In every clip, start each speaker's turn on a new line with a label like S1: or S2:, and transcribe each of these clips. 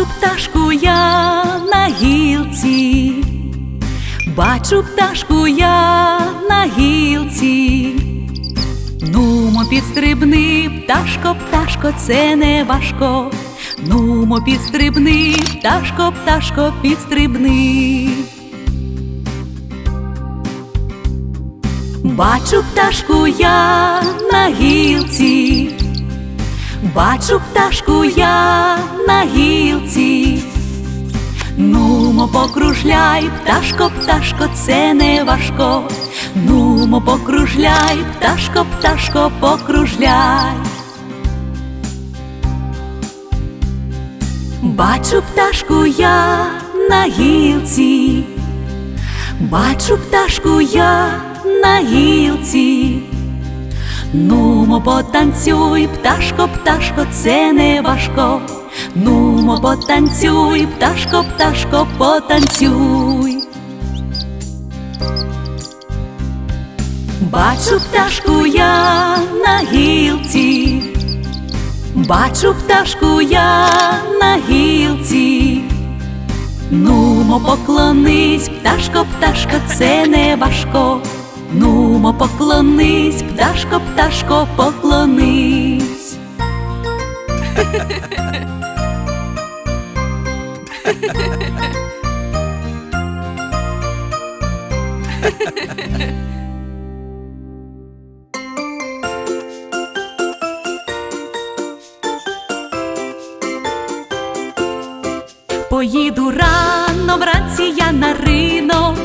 S1: Бачу пташку я на гілці, бачу пташку я на гілці. Нумо підстрибни, пташко, пташко, це не важко. Нумо підстрибни, пташко, пташко, підстрибни. Бачу пташку я на гілці, бачу пташку я на гілці. Нумо покружляй, пташко, пташко, це не важко. Нумо покружляй, пташко, пташко, покружляй. Бачу пташку я на гілці, бачу пташку я на гілці. Нумо потанцюй, пташко, пташко, це не важко. Нумо потанцюй, пташко, пташко, потанцюй. Бачу пташку я на гілці, бачу пташку я на гілці. Нумо поклонись, пташко, пташко, це не важко. Нумо поклонись, пташко, пташко, поклонись. Поїду рано вранці я на ринок,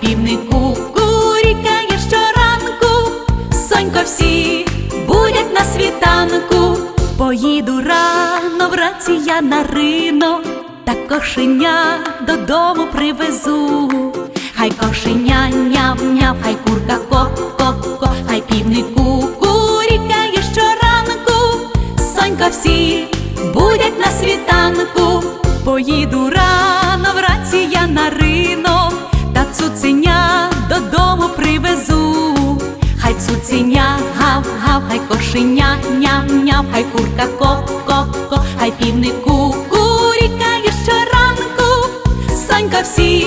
S1: півнику курікає щоранку, Сонько всі будять на світанку. Поїду рано вранці я на ринок, та кошеня додому привезу. Хай кошеня няв-няв, хай курка ко-ко-ко, хай півнику курікає щоранку. Сонька всі будять на світанку. Поїду рано вранці я на ринок, Цуценя гав-гав, хай кошеня ням-ням, хай курка ко-ко-ко, хай півнику курікає щоранку. Санька всі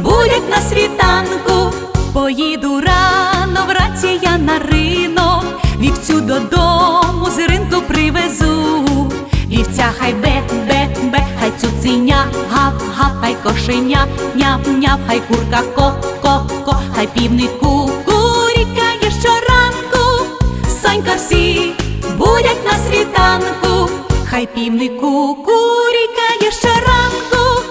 S1: будять на світанку. Поїду рано вранці я на ринок, вівцю додому з ринку привезу. Вівця хай бе-бе-бе, хай цуценя гав-гав, хай кошеня ням-ням, хай курка ко-ко-ко, хай півнику курікає будять на світанку, хай півнику курікає щоранку.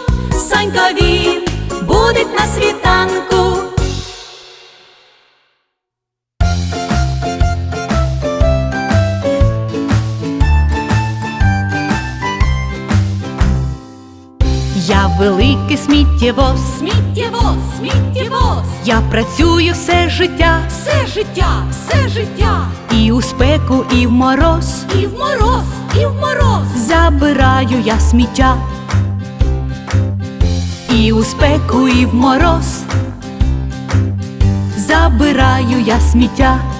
S1: Санька він будить на світанку. Я великий сміттєвоз,
S2: Сміттєвоз, сміттєвоз,
S1: я працюю все життя,
S2: все життя, все життя,
S1: і у спеку, і в мороз.
S2: і в мороз, і в мороз,
S1: Забираю я сміття, і у спеку, і в мороз. Забираю я сміття.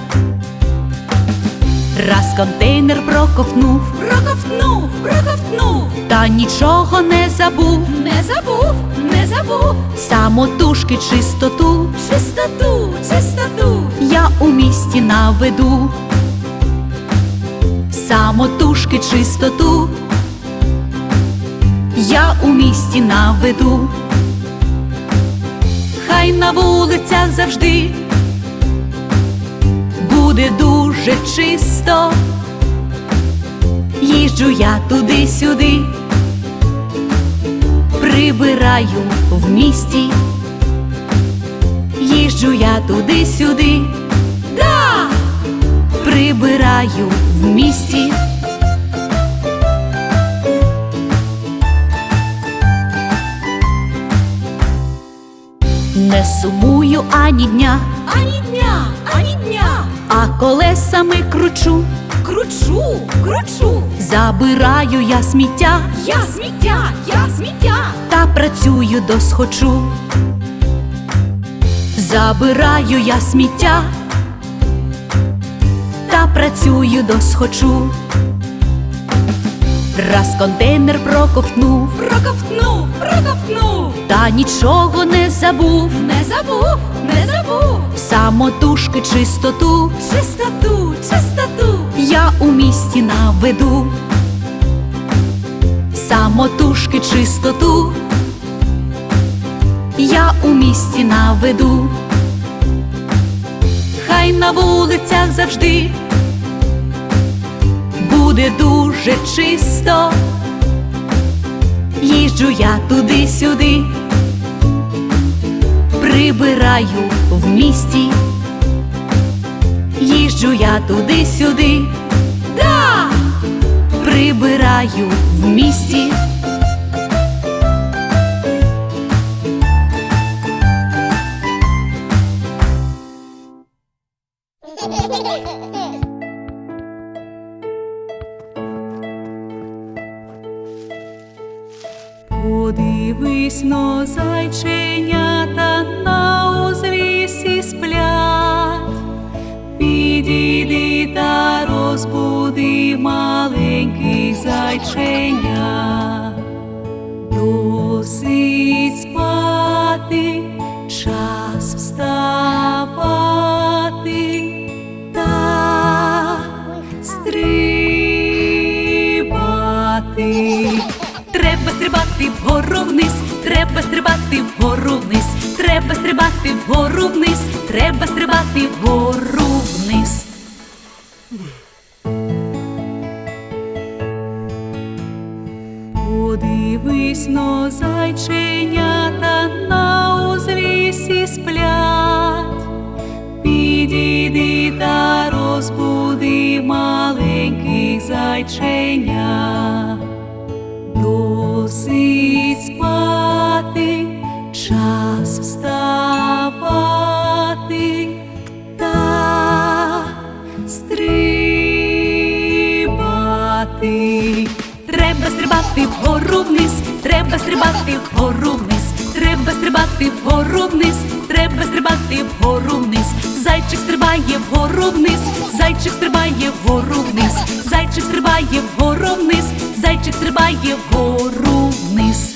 S1: Раз контейнер проковтнув,
S2: проковтнув, проковтнув,
S1: та нічого не забув.
S2: не забув, не забув,
S1: Самотужки чистоту
S2: чистоту, чистоту,
S1: я у місті наведу. Самотужки чистоту я у місті наведу. Хай на вулицях завжди буде дуже чисто. Їжджу я туди-сюди, прибираю в місті. Їжджу я туди-сюди,
S2: да,
S1: прибираю в місті. Не сумую ані дня,
S2: Ані дня,
S1: колесами кручу,
S2: Кручу, кручу.
S1: забираю я сміття
S2: Я сміття, я сміття.
S1: та працюю досхочу. Забираю я сміття та працюю досхочу. Раз контейнер проковтнув,
S2: Проковтнув, проковтнув.
S1: та нічого не забув.
S2: Не забув, не забув.
S1: Самотужки чистоту
S2: Чистоту, чистоту.
S1: я у місті наведу. Самотужки чистоту я у місті наведу. Хай на вулицях завжди буде дуже чисто. Їжджу я туди-сюди, прибираю в місті. Їжджу я туди-сюди,
S2: Да!
S1: прибираю в місті. Вгору вниз, треба стрибати вгору вниз, треба стрибати вгору вниз, треба стрибати вгору стрибати вгору вниз, треба стрибати вгору вниз, треба стрибати вгору вниз, треба стрибати вгору вниз. Зайчик стрибає вгору вниз, зайчик стрибає вгору вниз, зайчик стрибає вгору вниз, зайчик стрибає вгору вниз.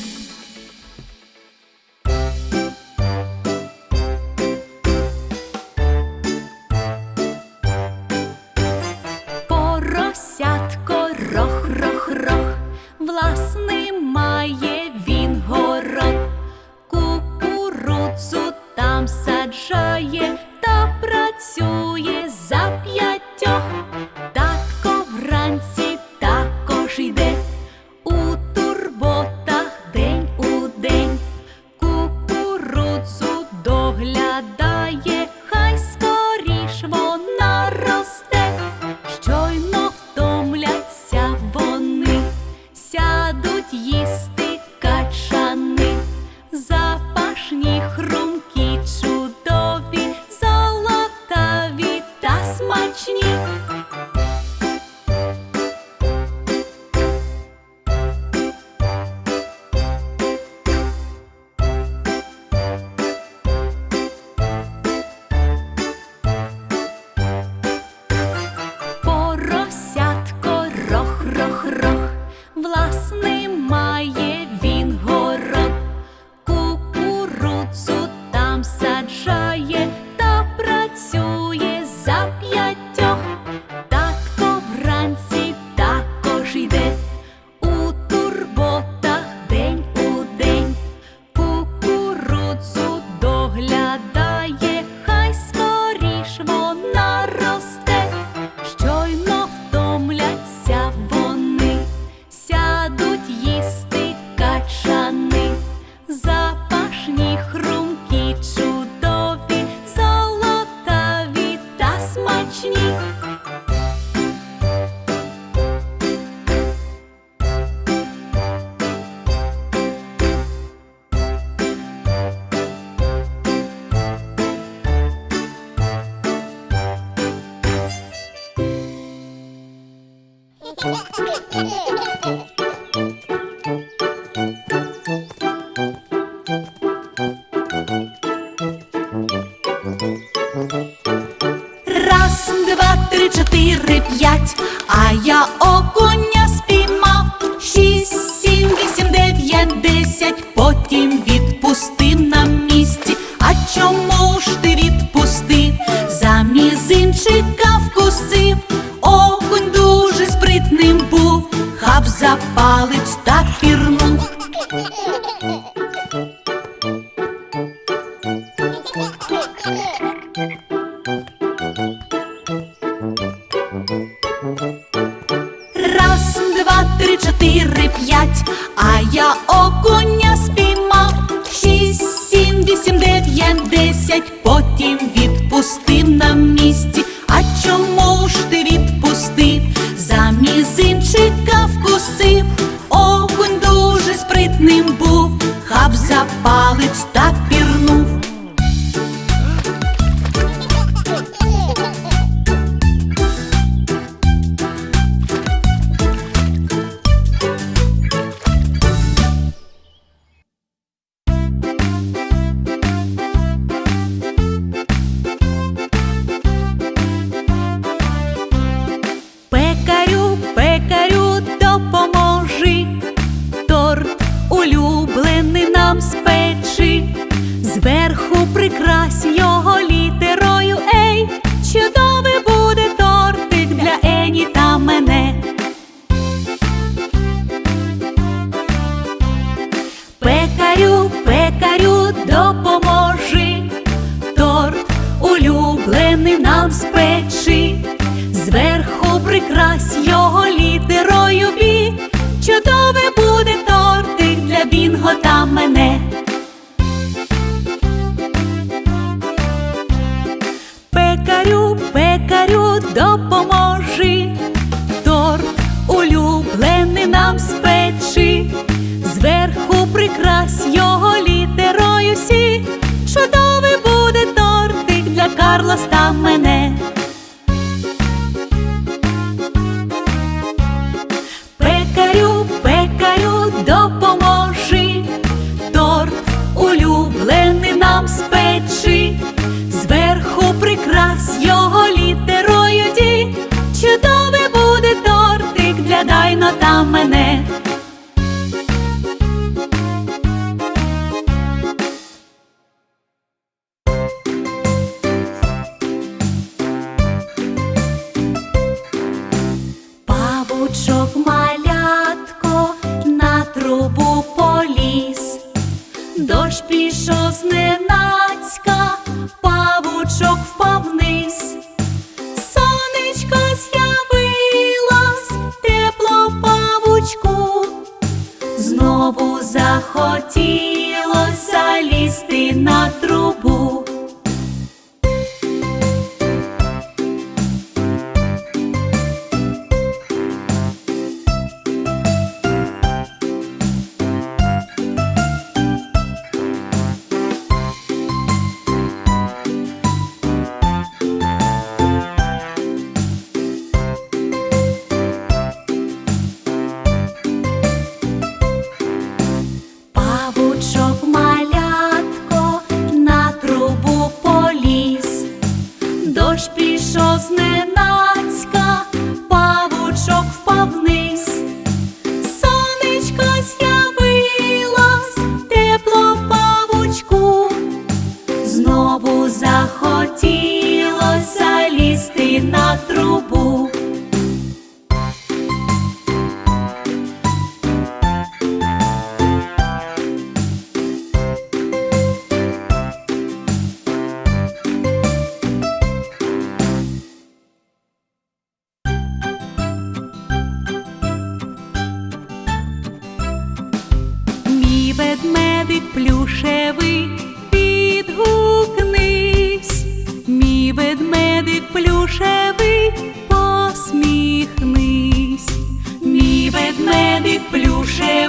S1: name my podręcznik. Зайчика вкусив, окунь дуже спритним був, хаб запалив. знову захотілося лізти на трубу. knees. вже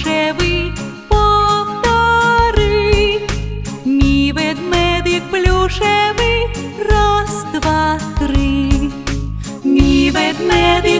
S1: плюшевий, повтори, мій ведмедик плюшевий, раз, два, три, мій ведмедик.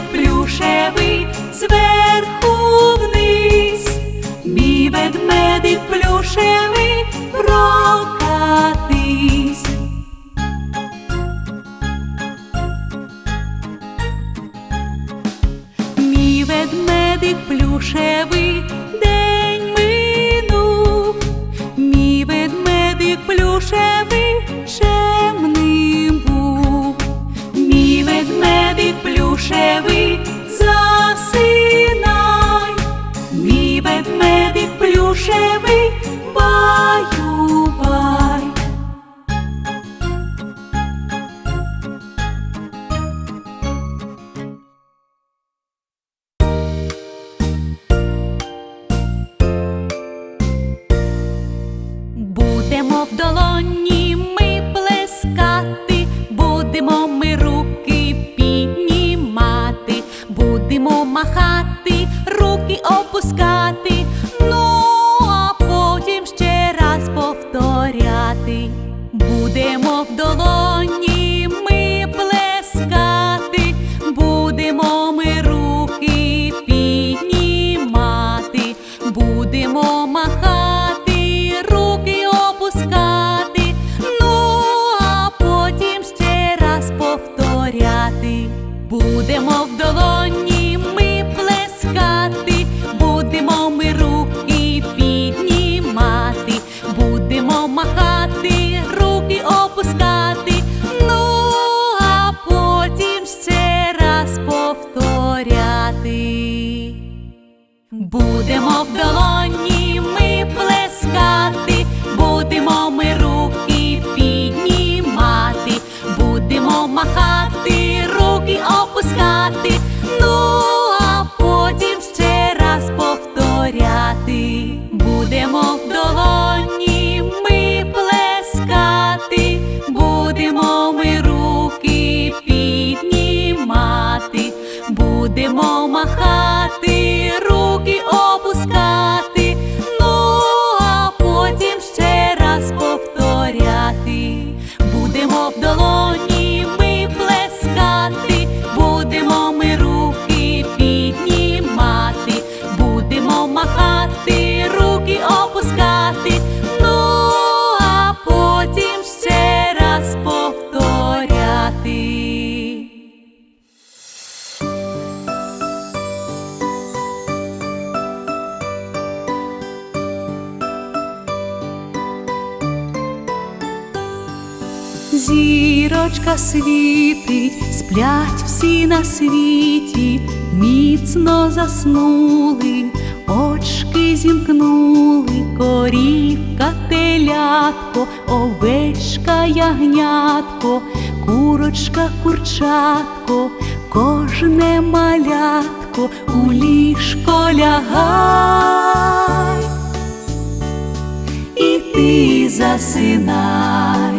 S1: Повторяти. Будемо в долоні Зірочка світить, сплять всі на світі, міцно заснули, очки зімкнули, корівка, телятко, овечка, ягнятко, курочка, курчатко, кожне малятко у ліжко лягай, і ти засинай.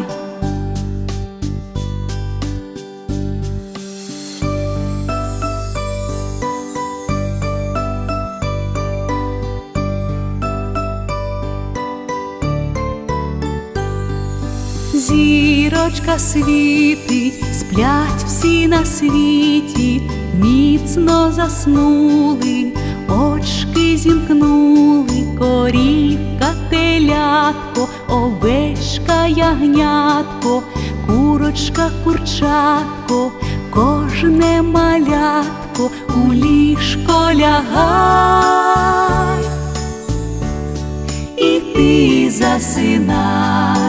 S1: Зірочка світить, сплять всі на світі, міцно заснули, очки зімкнули, корівка, телятко, овечка, ягнятко, курочка, курчатко, кожне малятко у ліжко лягай, і ти засинай.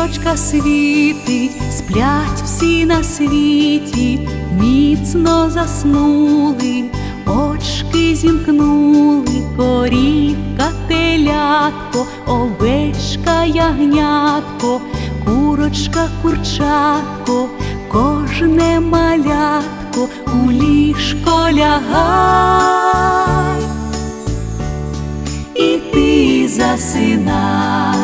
S1: Зірочка світить, сплять всі на світі, міцно заснули, очки зімкнули, корівка, телятко, овечка, ягнятко, курочка, курчатко, кожне малятко у ліжко лягай, і ти засинай.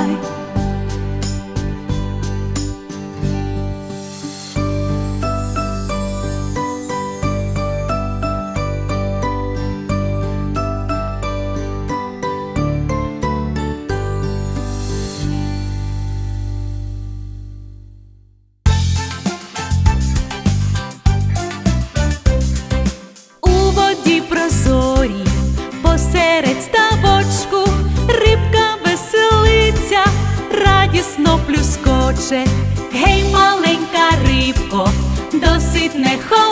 S1: Net Home.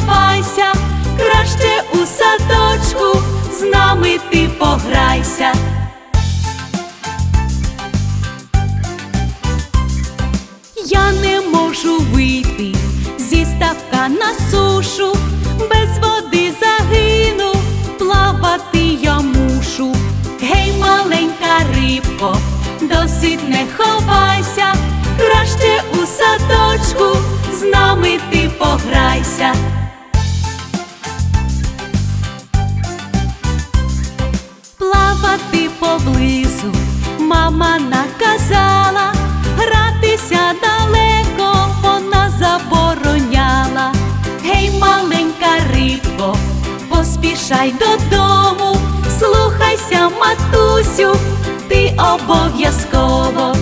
S1: Далеко вона забороняла, гей, маленька рибко, поспішай додому, слухайся, матусю, ти обов'язково.